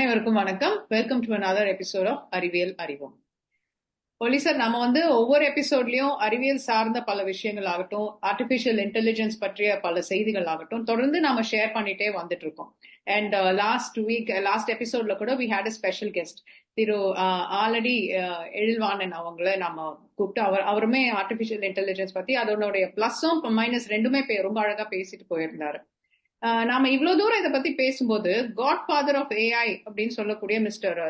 அனைவருக்கும் வணக்கம். Welcome to another episode of அறிவியல் அறிவோம் ஒலி சார் நம்ம வந்து ஒவ்வொரு எபிசோட்லயும் அறிவியல் சார்ந்த பல விஷயங்கள் ஆகட்டும் ஆர்டிபிஷியல் இன்டெலிஜென்ஸ் பற்றிய பல செய்திகள் ஆகட்டும் தொடர்ந்து நாம ஷேர் பண்ணிட்டே வந்துட்டு இருக்கோம். அண்ட் லாஸ்ட் வீக் லாஸ்ட் எபிசோட்ல கூட we had a special guest Thiru uh, already uh, Ezhilvanan அவங்கள நம்ம கூப்பிட்டு அவர் அவருமே ஆர்டிபிஷியல் இன்டெலிஜென்ஸ் பத்தி அதனுடைய பிளஸும் மைனஸ் ரெண்டுமே ரொம்ப அழகா பேசிட்டு போயிருந்தாரு. நாம இவ்வளவு தூரம் இதை பத்தி பேசும்போது காட் ஃபாதர் ஆஃப் ஏஐ அப்படின்னு சொல்லக்கூடிய mister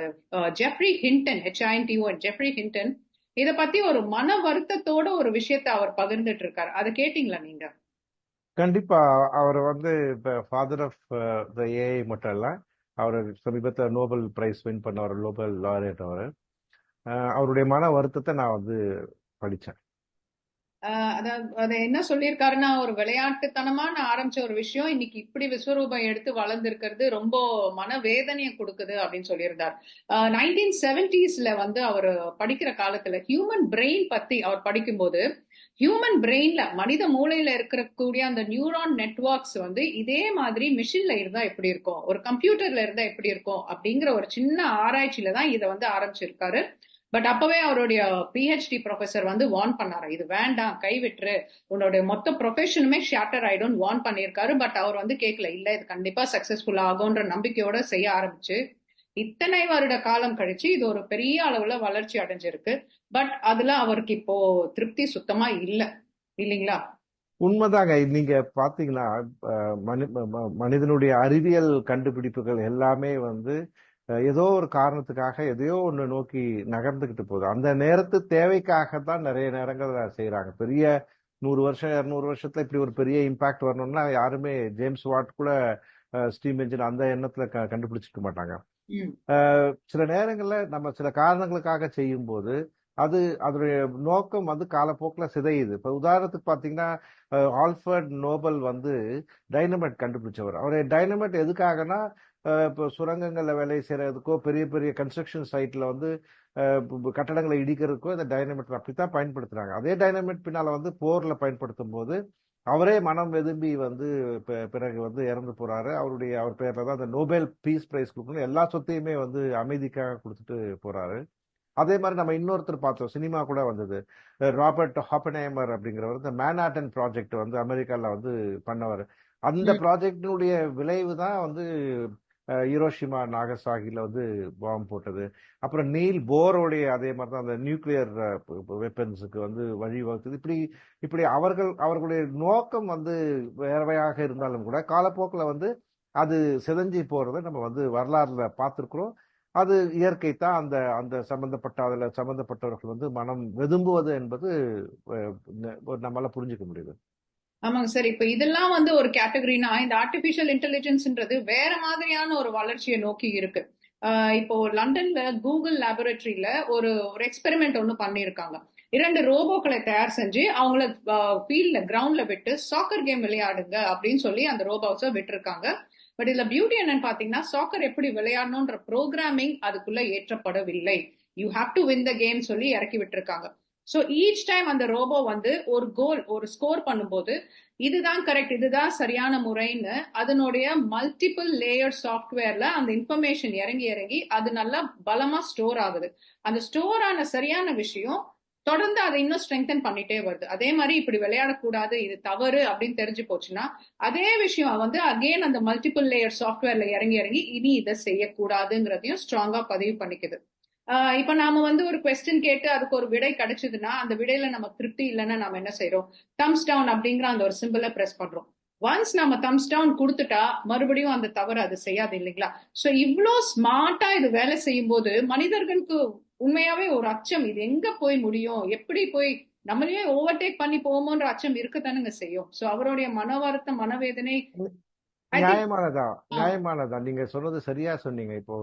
Geoffrey Hinton H I N T O Geoffrey Hinton இத பத்தி ஒரு மன வருத்தத்தோட ஒரு விஷயத்த அவர் பகிர்ந்துட்டு இருக்காரு அதை கேட்டீங்களா நீங்க? கண்டிப்பா. அவர் வந்து இப்ப ஃபாதர் ஆஃப் த ஏஐ மட்டும் இல்ல அவர் சமீபத்தில் நோபல் பிரைஸ் வின் பண்ணவர் நோபல் லாரியட் அவர். அவருடைய மன வருத்தத்தை நான் வந்து படித்தேன் அதாவது என்ன சொல்லியிருக்காருன்னா ஒரு விளையாட்டுத்தனமா நான் ஆரம்பிச்ச ஒரு விஷயம் இன்னைக்கு இப்படி விஸ்வரூபம் எடுத்து வளர்ந்துருக்கிறது ரொம்ப மனவேதனையை கொடுக்குது அப்படின்னு சொல்லியிருந்தார். நைன்டீன் செவன்டிஸ்ல வந்து அவர் படிக்கிற காலத்துல ஹியூமன் பிரெயின் பத்தி அவர் படிக்கும்போது ஹியூமன் பிரெயின்ல மனித மூளையில இருக்கக்கூடிய அந்த நியூரான் நெட்வொர்க்ஸ் வந்து இதே மாதிரி மிஷின்ல இருந்தா எப்படி இருக்கும்? ஒரு கம்ப்யூட்டர்ல இருந்தா எப்படி இருக்கும்? அப்படிங்கிற ஒரு சின்ன ஆராய்ச்சியில தான் இதை வந்து ஆரம்பிச்சிருக்காரு. பட் அப்பவே அவருடைய பிஹெச்டி ப்ரொஃபசர் வந்து வார்ன் பண்ணாரு. இது வேண்டாம் கைவிட்டுரு. உன்னோட மொத்த ப்ரொஃபஷனுமே ஷேட்டர் ஆயிடும் வார்ன் பண்ணியிருக்காரு. பட் அவர் வந்து கேட்கல இல்ல இது கண்டிப்பா சக்சஸ்ஃபுல் ஆகும்ன்ற நம்பிக்கையோட செய்ய ஆரம்பிச்சு. இத்தனை வருட காலம் கழிச்சு இது ஒரு பெரிய அளவுல வளர்ச்சி அடைஞ்சிருக்கு. பட் அதுல அவருக்கு இப்போ திருப்தி சுத்தமா இல்ல. இல்லைங்களா? உண்மைதாங்க. நீங்க பாத்தீங்கன்னா மனி ம- மனிதனுடைய அறிவியல் கண்டுபிடிப்புகள் எல்லாமே வந்து ஏதோ ஒரு காரணத்துக்காக எதையோ ஒண்ணு நோக்கி நகர்ந்துகிட்டு போகுது. அந்த நேரத்து தேவைக்காக தான் நிறைய நேரங்கள் செய்யறாங்க பெரிய நூறு வருஷம் இருநூறு வருஷத்துல இப்படி ஒரு பெரிய இம்பாக்ட் வரணும்னா யாருமே ஜேம்ஸ் வாட் கூட ஸ்டீம் என்ஜின் அந்த எண்ணத்துல க- கண்டுபிடிச்சிருக்க மாட்டாங்க. சில நேரங்கள்ல நம்ம சில காரணங்களுக்காக செய்யும்போது அது அதனுடைய நோக்கம் வந்து காலப்போக்கில் சிதையுது. இப்ப உதாரணத்துக்கு பாத்தீங்கன்னா அஹ், ஆல்ஃபர்ட் நோபல் வந்து டைனமைட் கண்டுபிடிச்சவர். அவருடைய டைனமைட் எதுக்காகனா இப்போ சுரங்கங்கள்ல வேலை செய்யறதுக்கோ பெரிய பெரிய கன்ஸ்ட்ரக்ஷன் சைட்ல வந்து கட்டடங்களை இடிக்கிறதுக்கோ இந்த டைனமைட் அப்படித்தான் பயன்படுத்துறாங்க. அதே டைனமைட் பின்னால வந்து போர்ல பயன்படுத்தும் போது அவரே மனம் வெதும்பி வந்து பிறகு வந்து இறந்து போறாரு. அவருடைய அவர் பேர்ல தான் அந்த நோபல் பீஸ் பிரைஸ் கொடுக்கணும். எல்லா சொத்தையுமே வந்து அமைதிக்காக கொடுத்துட்டு போறாரு. அதே மாதிரி நம்ம இன்னொருத்தர் பார்த்தோம். சினிமா கூட வந்தது. ராபர்ட் ஹாப்பனேமர் அப்படிங்கிறவர் இந்த மேன்ஹாட்டன் ப்ராஜெக்ட் வந்து அமெரிக்கால வந்து பண்ணவர். அந்த ப்ராஜெக்டினுடைய விளைவு தான் வந்து ஈரோஷிமா நாகசாகில வந்து பாம்பு போட்டது. அப்புறம் நீல் போரோடைய அதே மாதிரி தான் அந்த நியூக்ளியர் வெப்பன்ஸுக்கு வந்து வழிவகுத்தது. இப்படி இப்படி அவர்கள் அவர்களுடைய நோக்கம் வந்து வேறவையாக இருந்தாலும் கூட காலப்போக்கில் வந்து அது சிதஞ்சி போறதை நம்ம வந்து வரலாறுல பார்த்துருக்குறோம். அது இயற்கை தான் அந்த அந்த சம்பந்தப்பட்ட அதில் சம்பந்தப்பட்டவர்கள் வந்து மனம் வெதும்புவது என்பது நம்மளால் புரிஞ்சுக்க முடியுது. ஆமாங்க சார். இப்ப இதெல்லாம் வந்து ஒரு கேட்டகரினா இந்த ஆர்டிபிஷியல் இன்டெலிஜென்ஸ்ன்றது வேற மாதிரியான ஒரு வளர்ச்சியை நோக்கி இருக்கு. இப்போ லண்டன்ல கூகுள் லேபரட்டரியில ஒரு ஒரு எக்ஸ்பெரிமெண்ட் ஒன்று பண்ணியிருக்காங்க. இரண்டு ரோபோக்களை தயார் செஞ்சு அவங்கள ஃபீல்ட்ல கிரவுண்ட்ல விட்டு சாக்கர் கேம் விளையாடுங்க அப்படின்னு சொல்லி அந்த ரோபோஸை விட்டுருக்காங்க. பட் இதுல பியூட்டி என்னன்னு பாத்தீங்கன்னா சாக்கர் எப்படி விளையாடணும்ன்ற ப்ரோக்ராமிங் அதுக்குள்ள ஏற்றப்படவில்லை. You have to win the game சொல்லி இறக்கி விட்டுருக்காங்க. ஸோ ஈச் டைம் அந்த ரோபோ வந்து ஒரு கோல் ஒரு ஸ்கோர் பண்ணும்போது இதுதான் கரெக்ட் இதுதான் சரியான முறைன்னு அதனுடைய மல்டிபிள் லேயர் சாஃப்ட்வேர்ல அந்த இன்ஃபர்மேஷன் இறங்கி இறங்கி அது நல்லா பலமா ஸ்டோர் ஆகுது. அந்த ஸ்டோர் ஆன சரியான விஷயம் தொடர்ந்து அதை இன்னும் ஸ்ட்ரெங்தன் பண்ணிட்டே வருது. அதே மாதிரி இப்படி விளையாடக்கூடாது இது தவறு அப்படின்னு தெரிஞ்சு போச்சுன்னா அதே விஷயம் வந்து அகைன் அந்த மல்டிபிள் லேயர் சாஃப்ட்வேர்ல இறங்கி இறங்கி இனி இதை செய்யக்கூடாதுங்கிறதையும் ஸ்ட்ராங்கா பதிவு பண்ணிக்குது. இப்ப நாம வந்து ஒரு கொஸ்டின் கேட்டு அதுக்கு ஒரு விடை கிடைச்சதுன்னா அந்த விடையில நம்ம திருப்தி இல்லைன்னா நாம என்ன செய்யறோம் தம்ஸ் டவுன் அப்படிங்கிற அந்த ஒரு சிம்பிளை பிரஸ் பண்றோம். ஒன்ஸ் நம்ம தம்ஸ் டவுன் கொடுத்துட்டா மறுபடியும் அந்த தவறு அது செய்யாது இல்லைங்களா? சோ இவ்ளோ ஸ்மார்ட்டா இது வேலை செய்யும் போது மனிதர்களுக்கு உண்மையாவே ஒரு அச்சம் இது எங்க போய் முடியும்? எப்படி போய் நம்மளையே ஓவர்டேக் பண்ணி போவோமோன்ற அச்சம் இருக்கத்தானுங்க செய்யும்? சோ அவருடைய மன வருத்தம் மனவேதனை நியாயமானதா? நியாயமானதா? நீங்க சொன்னது சரியா சொன்னீங்க. இப்போ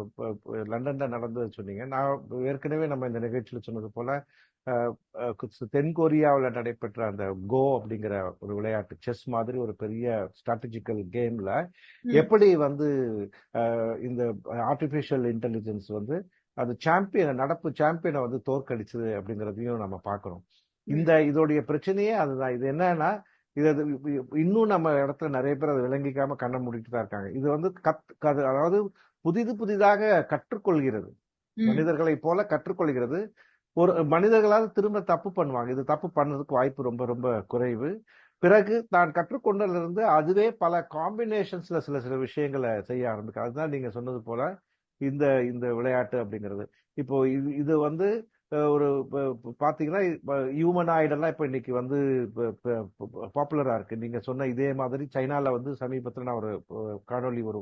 லண்டன்ல நடந்தது சொன்னீங்க. நான் ஏற்கனவே நம்ம இந்த நிகழ்ச்சியில சொன்னது போல அஹ், அஹ், கு- தென் கொரியாவில் நடைபெற்ற அந்த கோ அப்படிங்கிற ஒரு விளையாட்டு செஸ் மாதிரி ஒரு பெரிய ஸ்ட்ராட்டஜிக்கல் கேம்ல எப்படி வந்து இந்த ஆர்டிஃபிஷியல் இன்டெலிஜென்ஸ் வந்து அது சாம்பியனை நடப்பு சாம்பியனை வந்து தோற்கடிச்சது அப்படிங்கிறதையும் நம்ம பார்க்கறோம் இந்த இதோடைய பிரச்சனையே அதுதான். இது என்னன்னா இது இன்னும் நம்ம இடத்துல நிறைய பேர் அதை விளங்கிக்காம கண்ணை மூடிட்டு தான் இருக்காங்க. இது வந்து கத் அதாவது புதிது புதிதாக கற்றுக்கொள்கிறது. ம். மனிதர்களைப் போல கற்றுக்கொள்கிறது. ஒரு மனிதர்களால் திரும்ப தப்பு பண்ணுவாங்க. இது தப்பு பண்ணதுக்கு வாய்ப்பு ரொம்ப ரொம்ப குறைவு. பிறகு தான் கற்றுக்கொண்டதிலிருந்து அதுவே பல காம்பினேஷன்ஸ்ல சில சில விஷயங்களை செய்ய ஆரம்பிக்கும் அதுதான் நீங்க சொன்னது போல இந்த இந்த விளையாட்டு அப்படிங்கிறது. இப்போ இது இது வந்து ஒரு ப- ப- பாத்தீங்கன்னா ஹியூமனாய்டு எல்லாம் இப்போ இன்னைக்கு வந்து பாப்புலரா இருக்கு. நீங்க சொன்ன இதே மாதிரி சைனால வந்து சமீபத்தில் நான் ஒரு காணொளி ஒரு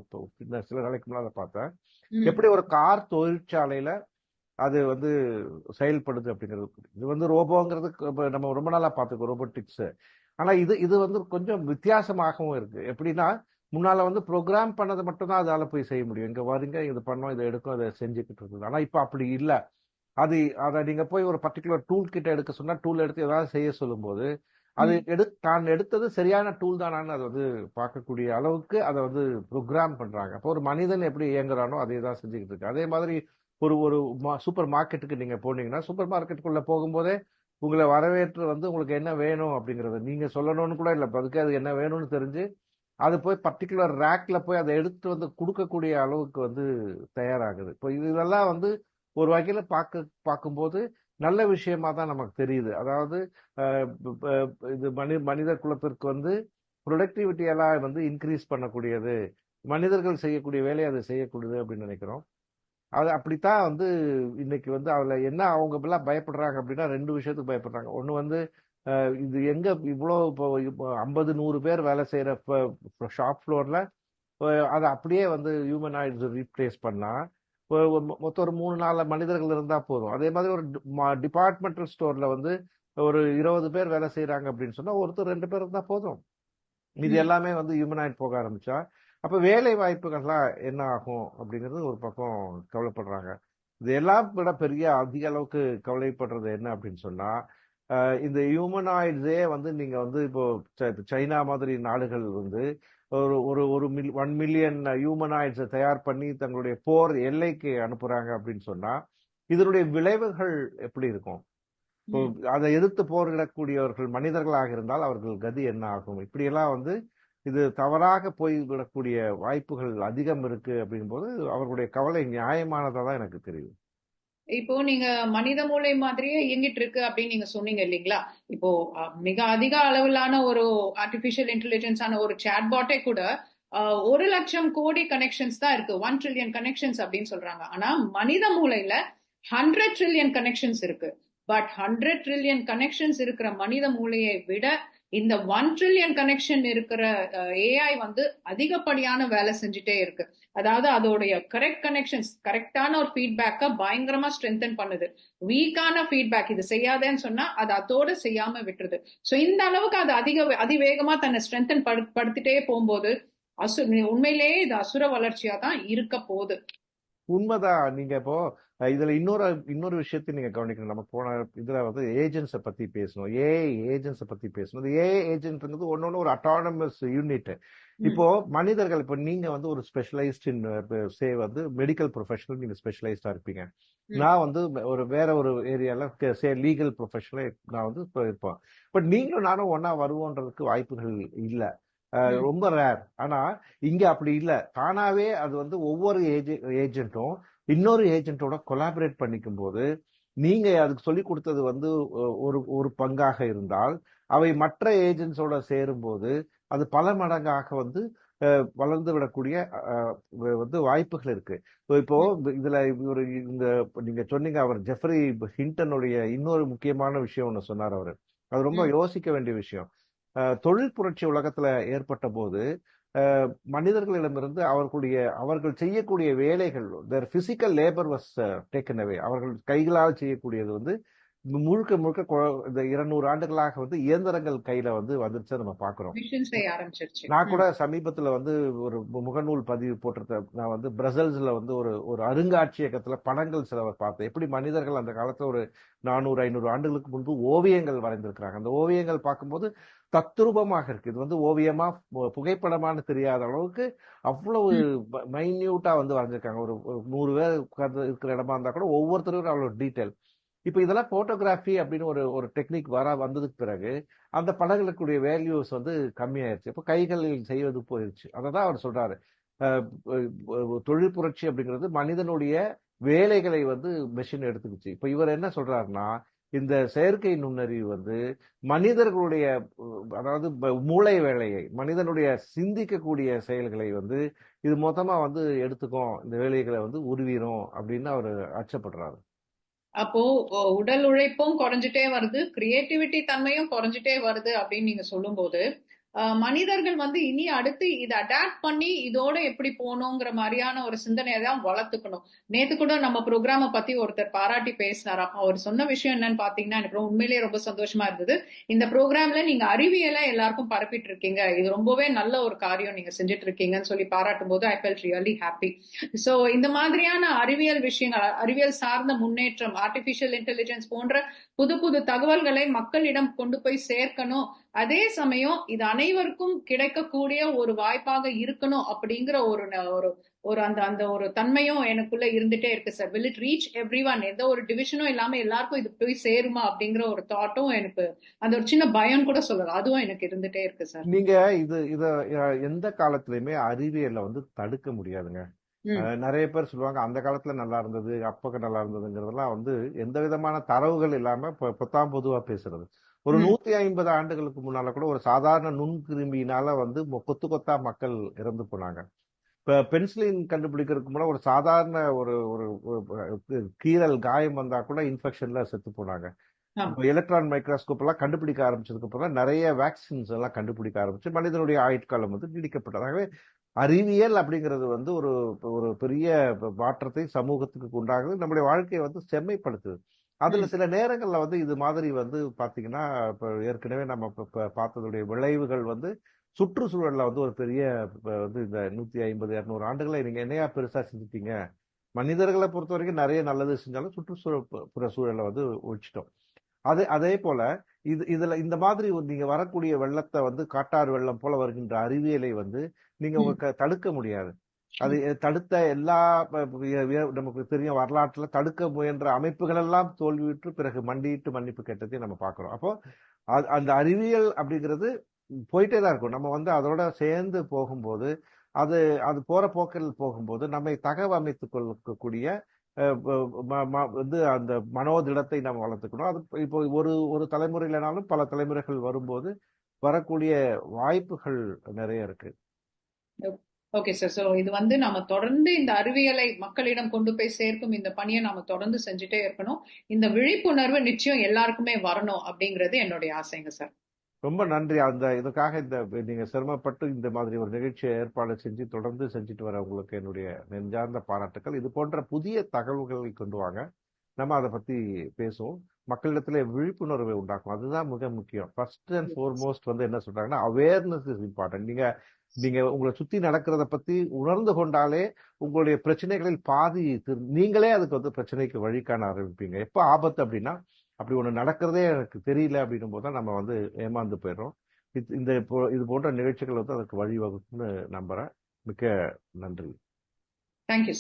சில நாளைக்கு முன்னால பார்த்தேன். எப்படி ஒரு கார் தொழிற்சாலையில அது வந்து செயல்படுது அப்படிங்கிறது இது வந்து ரோபோங்கிறது நம்ம ரொம்ப நாளா பார்த்துக்கோ ரோபோட்டிக்ஸ் ஆனா இது இது வந்து கொஞ்சம் வித்தியாசமாகவும் இருக்கு. எப்படின்னா முன்னால வந்து ப்ரோக்ராம் பண்ணதை மட்டும் தான் அதால போய் செய்ய முடியும். இங்க வருங்க இது பண்ணோம் இதை எடுக்கும் அதை செஞ்சுக்கிட்டு இருக்குது ஆனா இப்ப அப்படி இல்ல. அது அதை நீங்க போய் ஒரு பர்டிகுலர் டூல் கிட்ட எடுக்க சொன்னா டூல் எடுத்து ஏதாவது செய்ய சொல்லும்போது அது. எடு தான் எடுத்தது சரியான டூல் தானான்னு அதை வந்து பார்க்கக்கூடிய அளவுக்கு அதை வந்து ப்ரோக்ராம் பண்றாங்க. அப்போ ஒரு மனிதன் எப்படி இயங்குறானோ அதே தான் செஞ்சுக்கிட்டு இருக்கு. அதே மாதிரி ஒரு ஒரு சூப்பர் மார்க்கெட்டுக்கு நீங்க போனீங்கன்னா சூப்பர் மார்க்கெட்டுக்குள்ள போகும்போதே உங்களை வரவேற்று வந்து உங்களுக்கு என்ன வேணும் அப்படிங்கறத நீங்க சொல்லணும்னு கூட இல்லை. அதுக்கு அது என்ன வேணும்னு தெரிஞ்சு அது போய் பர்டிகுலர் ரேக்ல போய் அதை எடுத்து வந்து கொடுக்கக்கூடிய அளவுக்கு வந்து தயாராகுது. இப்போ இது இதெல்லாம் வந்து ஒரு வகையில பார்க்க பார்க்கும்போது நல்ல விஷயமா தான் நமக்கு தெரியுது. அதாவது இது மனி மனித குலத்திற்கு வந்து ப்ரொடக்டிவிட்டி எல்லாம் வந்து இன்க்ரீஸ் பண்ணக்கூடியது. மனிதர்கள் செய்யக்கூடிய வேலையை அது செய்யக்கூடியது அப்படின்னு நினைக்கிறோம். அது அப்படித்தான் வந்து இன்னைக்கு வந்து அதில் என்ன அவங்க எல்லாம் பயப்படுறாங்க அப்படின்னா ரெண்டு விஷயத்துக்கு பயப்படுறாங்க. ஒன்று வந்து இது எங்க இவ்வளோ இப்போ ஐம்பது நூறு பேர் வேலை செய்கிற ஷாப் ஃப்ளோரில் அதை அப்படியே வந்து ஹியூமன் ஆயிட்ஸ் ரீப்ளேஸ் பண்ணால் மொத்தம் ஒரு மூணு நாலு மனிதர்கள் இருந்தா போதும். அதே மாதிரி ஒரு டிபார்ட்மெண்டல் ஸ்டோர்ல வந்து ஒரு இருபது பேர் வேலை செய்யறாங்க அப்படின்னு சொன்னா ஒருத்தர் ரெண்டு பேர் இருந்தா போதும். இது. எல்லாமே வந்து ஹியூமனாய்ட் போக ஆரம்பிச்சா அப்ப வேலை வாய்ப்புகள்லாம் என்ன ஆகும் அப்படிங்கிறது ஒரு பக்கம் கவலைப்படுறாங்க. இது எல்லாம் விட பெரிய அதிக அளவுக்கு கவலைப்படுறது என்ன அப்படின்னு சொன்னா அஹ் இந்த ஹியூமனாய்ட்ஸே வந்து நீங்க வந்து இப்போ சைனா மாதிரி நாடுகள் வந்து ஒரு ஒரு ஒரு மில் ஒன் மில்லியன் ஹியூமனாய்ட்ஸை தயார் பண்ணி தங்களுடைய போர் எல்லைக்கு அனுப்புறாங்க அப்படின்னு சொன்னா இதனுடைய விளைவுகள் எப்படி இருக்கும். அதை எதிர்த்து போரிடக்கூடியவர்கள் மனிதர்களாக இருந்தால் அவர்கள் கதி என்ன ஆகும்? இப்படியெல்லாம் வந்து இது தவறாக போய் விடக்கூடிய வாய்ப்புகள் அதிகம் இருக்கு அப்படிங்கும்போது அவர்களுடைய கவலை நியாயமானதா தான் எனக்கு தெரியும். இப்போ நீங்க மனித மூளை மாதிரியே இயங்கிட்டு இருக்கு அப்படின்னு நீங்க சொன்னீங்க இல்லைங்களா? இப்போ மிக அதிக அளவிலான ஒரு ஆர்டிபிஷியல் இன்டெலிஜென்ஸான ஒரு சாட்பாட்டே கூட ஒரு லட்சம் கோடி கனெக்ஷன்ஸ் தான் இருக்கு. ஒன் ட்ரில்லியன் கனெக்ஷன்ஸ் அப்படின்னு சொல்றாங்க. ஆனா மனித மூளையில ஹண்ட்ரட் ட்ரில்லியன் கனெக்ஷன்ஸ் இருக்கு. பட் ஹண்ட்ரட் ட்ரில்லியன் கனெக்ஷன்ஸ் இருக்கிற மனித மூளையை விட இந்த ஒன் ட்ரில்லியன் கனெக்ஷன் இருக்கிற ஏஐ வந்து அதிகப்படியான வேலை செஞ்சுட்டே இருக்கு. அதாவது அதோடைய கரெக்ட் கனெக்ஷன்ஸ் கரெக்டான ஒரு ஃபீட்பேக்கை பயங்கரமா ஸ்ட்ரென்தன் பண்ணுது. வீக்கான ஃபீட்பேக் இது செய்யாதேன்னு சொன்னா அது அதோட செய்யாம விட்டுருது. ஸோ இந்த அளவுக்கு அது அதிக அதிவேகமா தன்னை ஸ்ட்ரென்தன் படுத்திட்டே போகும்போது அசு உண்மையிலேயே இது அசுர வளர்ச்சியா தான் இருக்க போகுது. உண்மைதான். நீங்க இப்போ இதுல இன்னொரு இன்னொரு விஷயத்தையும் நீங்க கவனிக்கணும். நம்ம போன இதுல வந்து ஏஜென்ட்ஸை பத்தி பேசணும். ஏஐ ஏஜென்ட்ஸை பத்தி பேசணும். இந்த ஏஐ ஏஜென்ட்ங்கிறது ஒன்னொன்னு ஒரு அட்டானமஸ் யூனிட் ம், இப்போ மனிதர்கள் இப்போ நீங்க வந்து ஒரு ஸ்பெஷலைஸ்ட் இன் சே வந்து மெடிக்கல் ப்ரொஃபஷனல் நீங்க ஸ்பெஷலைஸ்டா இருப்பீங்க. நான் வந்து ஒரு வேற ஒரு ஏரியால சே லீகல் ப்ரொஃபஷனல் நான் வந்து இருப்பேன். பட் நீங்களும் நானும் ஒண்ணா வருவோன்றதுக்கு வாய்ப்புகள் இல்ல. ரொம்ப ரேர் ஆனா இங்க அப்படி இல்ல. தானாவே அது வந்து ஒவ்வொரு ஏஜென்ட்டும் இன்னொரு ஏஜென்ட்டோட கொலாபரேட் பண்ணிக்கும் போது நீங்க அதுக்கு சொல்லி கொடுத்தது வந்து ஒரு ஒரு பங்காக இருந்தால் அவை மற்ற ஏஜென்ட்ஸோட சேரும்போது அது பல மடங்காக வந்து வளர்ந்து விடக்கூடிய வந்து வாய்ப்புகள் இருக்கு. So இப்போ இதுல ஒரு இந்த நீங்க சொன்னீங்க அவர் ஜெஃப்ரி ஹிண்டனுடைய இன்னொரு முக்கியமான விஷயம் ஒன்று சொன்னார் அவர். அது ரொம்ப யோசிக்க வேண்டிய விஷயம். தொழில் புரட்சி உலகத்துல ஏற்பட்ட போது மனிதர்களிடமிருந்து அவர்களுடைய அவர்கள் செய்யக்கூடிய வேலைகள் their physical labour was taken away அவர்கள் கைகளால் செய்யக்கூடியது வந்து முழுக்க முழுக்க இந்த இருநூறு ஆண்டுகளாக வந்து இயந்திரங்கள் கையில வந்து வந்துருச்சு நம்ம பாக்குறோம். நான் கூட சமீபத்துல வந்து ஒரு முகநூல் பதிவு போட்டிருந்தேன் நான் வந்து பிரசல்ஸ்ல வந்து ஒரு ஒரு அருங்காட்சியகத்துல படங்கள் சிலவர் பார்த்தேன். எப்படி மனிதர்கள் அந்த காலத்துல ஒரு நானூறு ஐநூறு ஆண்டுகளுக்கு முன்பு ஓவியங்கள் வரைந்திருக்கிறாங்க. அந்த ஓவியங்கள் பார்க்கும்போது தத்ரூபமாக இருக்கு. இது வந்து ஓவியமா பு- புகைப்படமான்னு தெரியாத அளவுக்கு அவ்வளவு மைன்யூட்டா வந்து வரைஞ்சிருக்காங்க. ஒரு நூறு பேர் உட்கார்ந்து இருக்கிற இடமா இருந்தா கூட ஒவ்வொருத்தரும் அவ்வளவு டீட்டெயில் இப்போ இதெல்லாம் போட்டோகிராஃபி அப்படின்னு ஒரு ஒரு டெக்னிக் வர வந்ததுக்கு பிறகு அந்த படங்களுக்குடைய வேல்யூஸ் வந்து கம்மியாயிருச்சு. இப்போ கைகளில் செய்வது போயிருச்சு. அதை தான் அவர் சொல்றாரு. தொழில் புரட்சி அப்படிங்கிறது மனிதனுடைய வேலைகளை வந்து மெஷின் எடுத்துக்கிச்சு. இப்ப இவர் என்ன சொல்றாருன்னா இந்த செயற்கை நுண்ணறிவு வந்து மனிதர்களுடைய அதாவது மூளை வேலையை மனிதனுடைய சிந்திக்கக்கூடிய செயல்களை வந்து இது மொத்தமா வந்து எடுத்துக்கும் இந்த வேலைகளை வந்து உருவிரும் அப்படின்னு அவர் அச்சப்படுறாரு. அப்போ உடல் உழைப்பும் குறைஞ்சிட்டே வருது கிரியேட்டிவிட்டி தன்மையும் குறைஞ்சிட்டே வருது அப்படின்னு நீங்க சொல்லும்போது போது மனிதர்கள் வந்து இனி அடுத்து இதை அடாப்ட் பண்ணி இதோட எப்படி போகணுங்கிற மாதிரியான ஒரு சிந்தனையை தான் வளர்த்துக்கணும். நேத்து கூட நம்ம ப்ரோக்ராமை பத்தி ஒருத்தர் பாராட்டி பேசினார். அப்ப அவர் சொன்ன விஷயம் என்னன்னு பாத்தீங்கன்னா எனக்கு ரொம்ப- உண்மையிலேயே ரொம்ப சந்தோஷமா இருந்தது. இந்த ப்ரோக்ராம்ல நீங்க அறிவியலை எல்லாருக்கும் பரப்பிட்டு இருக்கீங்க. இது ரொம்பவே நல்ல ஒரு காரியம் நீங்க செஞ்சுட்டு இருக்கீங்கன்னு சொல்லி பாராட்டும் போது I felt really happy so இந்த மாதிரியான அறிவியல் விஷயங்கள் அறிவியல் சார்ந்த முன்னேற்றம் ஆர்டிபிஷியல் இன்டெலிஜென்ஸ் போன்ற புது புது தகவல்களை மக்களிடம் கொண்டு போய் சேர்க்கணும். அதே சமயம் இது அனைவருக்கும் கிடைக்கக்கூடிய ஒரு வாய்ப்பாக இருக்கணும் அப்படிங்கிற ஒரு ஒரு ஒரு அந்த அந்த ஒரு தன்மையும் எனக்குள்ள இருந்துட்டே இருக்கு sir will it reach everyone எந்த ஒரு டிவிஷனும் இல்லாம எல்லாருக்கும் இது போய் சேருமா அப்படிங்கிற ஒரு தாட்டும் எனக்கு அந்த ஒரு சின்ன பயம் கூட சொல்லலாம் அதுவும் எனக்கு இருந்துட்டே இருக்கு சார் நீங்க இது இத எந்த காலத்திலயுமே அறிவியலை வந்து தடுக்க முடியாதுங்க. நிறைய பேர் சொல்லுவாங்க அந்த காலத்துல நல்லா இருந்தது அப்பக்க நல்லா இருந்ததுங்கிறதெல்லாம் வந்து எந்த விதமான தரவுகள் இல்லாம பொத்தாம் பொதுவா பேசுறது. ஒரு நூத்தி ஐம்பது ஆண்டுகளுக்கு முன்னால கூட ஒரு சாதாரண நுண்கிருமியினால வந்து கொத்து கொத்தா மக்கள் இறந்து போனாங்க. இப்ப பென்சிலின் கண்டுபிடிக்கிறதுக்கு முன்னாடி ஒரு சாதாரண ஒரு ஒரு கீறல் காயம் வந்தா கூட இன்ஃபெக்ஷன்ல செத்து போனாங்க. எலக்ட்ரான் மைக்ரோஸ்கோப் எல்லாம் கண்டுபிடிக்க ஆரம்பிச்சதுக்கு அப்புறம் நிறைய வேக்சின்ஸ் எல்லாம் கண்டுபிடிக்க ஆரம்பிச்சு மனிதனுடைய ஆயுட்காலம் வந்து நீடிக்கப்பட்டது. ஆகவே அறிவியல் அப்படிங்கிறது வந்து ஒரு ஒரு பெரிய மாற்றத்தை சமூகத்துக்கு உண்டாகுது. நம்முடைய வாழ்க்கையை வந்து செம்மைப்படுத்துது. அதுல சில நேரங்கள்ல வந்து இது மாதிரி வந்து பாத்தீங்கன்னா இப்ப ஏற்கனவே நம்ம இப்ப பார்த்ததுடைய விளைவுகள் வந்து சுற்றுச்சூழல்ல வந்து ஒரு பெரிய இப்ப வந்து இந்த நூத்தி ஐம்பது இருநூறு ஆண்டுகளை நீங்க என்னையா பெருசா செஞ்சுட்டீங்க மனிதர்களை பொறுத்த வரைக்கும் நிறைய நல்லது செஞ்சாலும் சுற்றுச்சூழல் புற சூழலை வந்து ஒழிச்சிட்டோம். அது அதே போல இது இதுல இந்த மாதிரி நீங்க வரக்கூடிய வெள்ளத்தை வந்து காட்டாறு வெள்ளம் போல வருகின்ற அறிவியலை வந்து நீங்க தடுக்க முடியாது. அது தடுத்த எல்லா நமக்கு தெரியும் வரலாற்றுல தடுக்க முயன்ற அமைப்புகள் எல்லாம் தோல்வியுற்று பிறகு மண்டியிட்டு மன்னிப்பு கேட்டதையும் நம்ம பார்க்கிறோம். அப்போ அந்த அறிவியல் அப்படிங்கிறது போயிட்டே தான் இருக்கும். நம்ம வந்து அதோட சேர்ந்து போகும்போது அது அது போற போக்கில் போகும்போது நம்மை தகவமைத்துக் கொள்ளக்கூடிய வந்து அந்த மனோதிடத்தை நம்ம வளர்த்துக்கணும். அது இப்போ ஒரு ஒரு தலைமுறை இல்லைனாலும் பல தலைமுறைகள் வரும்போது வரக்கூடிய வாய்ப்புகள் நிறைய இருக்கு. ஓகே சார் ஸோ இது வந்து நம்ம தொடர்ந்து இந்த அறிவியலை மக்களிடம் கொண்டு போய் சேர்க்கும் இந்த பணியை நாம தொடர்ந்து செஞ்சுட்டே இருக்கணும். இந்த விழிப்புணர்வு நிச்சயம் எல்லாருக்குமே வரணும் அப்படிங்கிறது என்னுடைய ஆசைங்க சார் ரொம்ப நன்றி. அந்த இதுக்காக இந்த நீங்க சிரமப்பட்டு இந்த மாதிரி ஒரு நிகழ்ச்சியை ஏற்பாடு செஞ்சு தொடர்ந்து செஞ்சுட்டு வர உங்களுக்கு என்னுடைய நெஞ்சார்ந்த பாராட்டுக்கள். இது போன்ற புதிய தகவல்களை கொண்டு வாங்க. நம்ம அதை பத்தி பேசுவோம். மக்களிடத்துல விழிப்புணர்வை உண்டாக்கும். அதுதான் மிக முக்கியம். ஃபர்ஸ்ட் அண்ட் ஃபோர்மோஸ்ட் வந்து என்ன சொல்றாங்கன்னா அவேர்னஸ் இஸ் இம்பார்ட்டன்ட் நீங்க நீங்க உங்களை சுத்தி நடக்கிறத பத்தி உணர்ந்து கொண்டாலே உங்களுடைய பிரச்சனைகளில் பாதி நீங்களே அதுக்கு வந்து பிரச்சனைக்கு வழி காண ஆரம்பிப்பீங்க. எப்ப ஆபத்து அப்படின்னா அப்படி ஒண்ணு நடக்கிறதே எனக்கு தெரியல அப்படின்னும் போது தான் நம்ம வந்து ஏமாந்து போயிடுறோம். இந்த இது போன்ற நிகழ்ச்சிகள் வந்து அதுக்கு வழிவகுக்கும்னு நம்புறேன். மிக்க நன்றி. தேங்க்யூ